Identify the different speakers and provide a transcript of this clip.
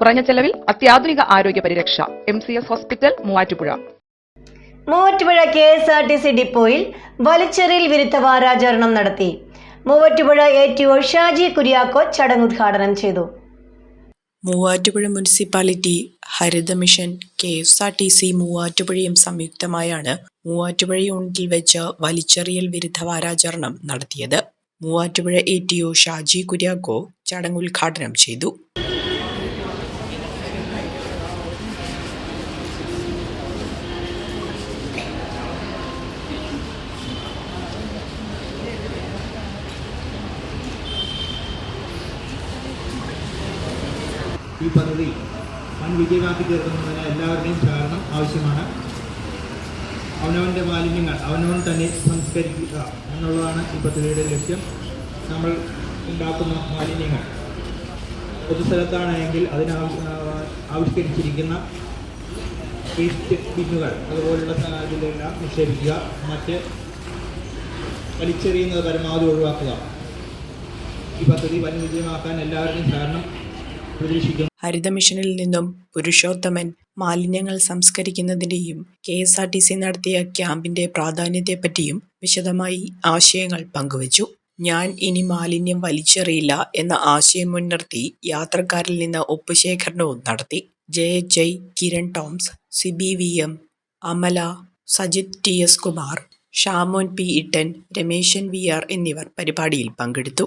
Speaker 1: കുറഞ്ഞ ചെലവിൽ അത്യാധുനിക ആരോഗ്യ പരിരക്ഷ. M C S hospital Muvattupuzha.
Speaker 2: Muvattupuzha K S R T C ഡിപ്പോയിൽ വലിച്ചെറിയൽ വിരുദ്ധ വാരാചരണം നടത്തി. Muvattupuzha A T O Shaji Kuriako ചടങ്ങ് ഉദ്ഘാടനം ചെയ്തു.
Speaker 3: Muvattupuzha municipality Haritha mission K S R T C മൂവാറ്റുപുഴയും സംയുക്തമായാണ് മൂവാറ്റുപുഴ യൂണിറ്റിൽ വെച്ച് വലിച്ചെറിയൽ വിരുദ്ധ വാരാചരണം നടത്തിയത്. Muvattupuzha A T O Shaji Kuriako ചടങ്ങ് ഉദ്ഘാടനം ചെയ്തു.
Speaker 4: ഈ പദ്ധതി വൻ വിജയമാക്കി തീർക്കുന്നതിന് എല്ലാവരുടെയും സഹകരണം ആവശ്യമാണ്. അവനവന്റെ മാലിന്യങ്ങൾ അവനവൻ തന്നെ സംസ്കരിക്കുക എന്നുള്ളതാണ് ഈ പദ്ധതിയുടെ ലക്ഷ്യം. നമ്മൾ ഉണ്ടാക്കുന്ന മാലിന്യങ്ങൾ. പൊതുസ്ഥലത്താണെങ്കിൽ അതിനാവശ്യ ആവിഷ്കരിച്ചിരിക്കുന്ന വേസ്റ്റ് ബിന്നുകൾ അതുപോലുള്ള ഇതിലെല്ലാം നിക്ഷേപിക്കുക. മറ്റ് വലിച്ചെറിയുന്നത് പരമാവധി ഒഴിവാക്കുക. ഈ പദ്ധതി വൻ വിജയമാക്കാൻ എല്ലാവരുടെയും പ്രതീക്ഷിക്കുന്നു
Speaker 3: ഹരിത മിഷനിൽ നിന്നും പുരുഷോത്തമൻ മാലിന്യങ്ങൾ സംസ്കരിക്കുന്നതിന്റെയും K S R T C നടത്തിയ ക്യാമ്പിന്റെ പ്രാധാന്യത്തെപ്പറ്റിയും വിശദമായി ആശയങ്ങൾ പങ്കുവച്ചു. ഞാൻ ഇനി മാലിന്യം വലിച്ചെറിയില്ല എന്ന ആശയം മുൻനിർത്തി യാത്രക്കാരിൽ നിന്ന് ഒപ്പുശേഖരണവും നടത്തി. J. H. I. Kiran Toms Sibi V. M. Amala Sajith T. S. Kumar Shamon P. Ittan Rameshan V. R. എന്നിവർ പരിപാടിയിൽ പങ്കെടുത്തു.